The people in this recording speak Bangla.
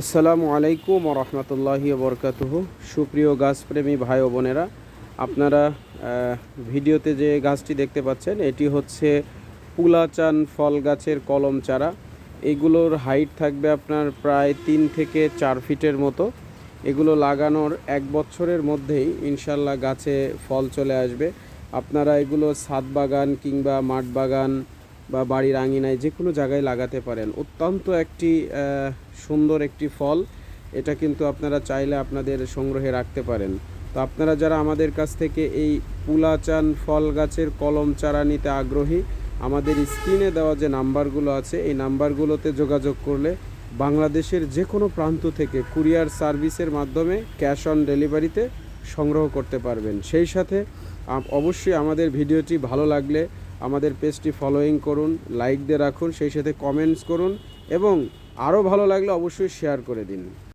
আসসালামু আলাইকুম রহমতুল্লাহি বরকাতুহু। সুপ্রিয় গাছপ্রেমী ভাই ও বোনেরা, আপনারা ভিডিওতে যে গাছটি দেখতে পাচ্ছেন, এটি হচ্ছে পুলাচান ফল গাছের কলম চারা। এগুলোর হাইট থাকবে আপনার প্রায় তিন থেকে চার ফিটের মতো। এগুলো লাগানোর এক বছরের মধ্যেই ইনশাল্লাহ গাছে ফল চলে আসবে। আপনারা এগুলো ছাদ বাগান কিংবা মাঠ বাগান বা বাড়ির আঙিনায় যে কোনো জায়গায় লাগাতে পারেন। অত্যন্ত একটি সুন্দর একটি ফল। এটা কিন্তু আপনারা চাইলে আপনাদের সংগ্রহে রাখতে পারেন। তো আপনারা যারা আমাদের কাছ থেকে এই পুলাচান ফল গাছের কলম চারা নিতে আগ্রহী, আমাদের স্ক্রিনে দেওয়া যে নাম্বারগুলো আছে, এই নাম্বারগুলোতে যোগাযোগ করলে বাংলাদেশের যে কোনো প্রান্ত থেকে কুরিয়ার সার্ভিসের মাধ্যমে ক্যাশ অন ডেলিভারিতে সংগ্রহ করতে পারবেন। সেই সাথে অবশ্যই আমাদের ভিডিওটি ভালো লাগলে আমাদের পেজটি ফলোয়িং করুন লাইক দিয়ে রাখুন, সেই সাথে কমেন্টস করুন এবং আরও ভালো লাগলে অবশ্যই শেয়ার করে দিন।